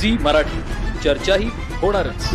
Zee Marathi. चर्चाही होणारच.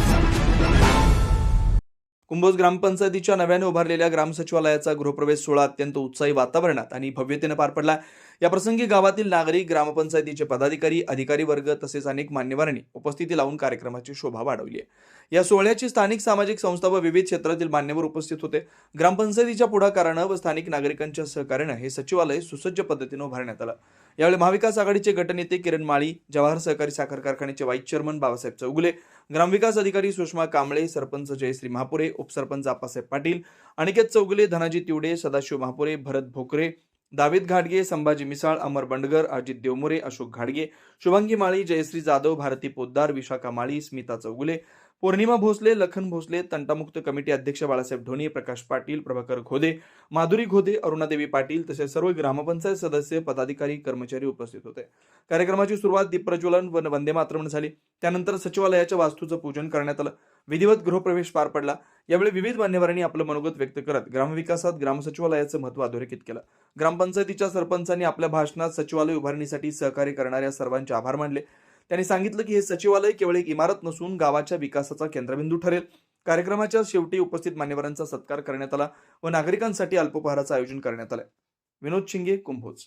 कुंभोज ग्रामपंचायतीच्या नव्याने उभारलेल्या ग्राम सचिवालयाचा गृहप्रवेश सोहळा अत्यंत उत्साही वातावरणात आणि भव्यतेने पार पडला. या प्रसंगी गावातील नागरिक ग्रामपंचायतीचे पदाधिकारी अधिकारी वर्ग तसेच अनेक मान्यवरांनी उपस्थिती लावून कार्यक्रमाची शोभा वाढवली आहे. या सोहळ्याची स्थानिक सामाजिक संस्था व विविध क्षेत्रातील मान्यवर उपस्थित होते. ग्रामपंचायतीच्या पुढाकारानं व स्थानिक नागरिकांच्या सहकार्यानं हे सचिवालय सुसज्ज पद्धतीनं उभारण्यात आलं. यावेळी महाविकास आघाडीचे गटनेते किरण माळी जवाहर सहकारी साखर कारखान्याचे व्हाईस चेअरमन बाबासाहेब चौगुले ग्रामविकास अधिकारी सुषमा कांबळे सरपंच जयश्री महापुरे उपसरपंच आप्पासाहेब पाटील अनिकेत चौगुले धनाजी तिवडे सदाशिव महापुरे भरत भोकरे दावेद घाटगे संभाजी मिसाळ अमर बंडगर अजित देवमुरे अशोक घाडगे शुभांगी माळी जयश्री जाधव भारती पोद्दार विशाखा माळी स्मिता चौगुले पौर्णिमा भोसले लखन भोसले तंटामुक्त कमिटी अध्यक्ष बाळासाहेब ढोणे प्रकाश पाटील प्रभाकर खोदे माधुरी घोदे अरुणादेवी पाटील तसेच सर्व ग्रामपंचायत सदस्य पदाधिकारी कर्मचारी उपस्थित होते. कार्यक्रमाची सुरुवात दीपप्रज्वलन व वंदे मातरमण झाली. त्यानंतर सचिवालयाच्या वास्तूचं पूजन करण्यात आलं. विधिवत गृहप्रवेश पार पडला. यावेळी विविध मान्यवरांनी आपलं मनोगत व्यक्त करत ग्रामविकासात ग्रामसचिवालयाचं महत्त्व अधोरेखित केलं. ग्रामपंचायतीच्या सरपंचांनी आपल्या भाषणात सचिवालय उभारणीसाठी सहकार्य करणाऱ्या सर्वांचे आभार मानले. त्यांनी सांगितलं की हे सचिवालय केवळ एक इमारत नसून गावाच्या विकासाचा केंद्रबिंदू ठरेल. कार्यक्रमाच्या शेवटी उपस्थित मान्यवरांचा सत्कार करण्यात आला व नागरिकांसाठी अल्पोपहाराचं आयोजन करण्यात आलं विनोद शिंगे कुंभोज.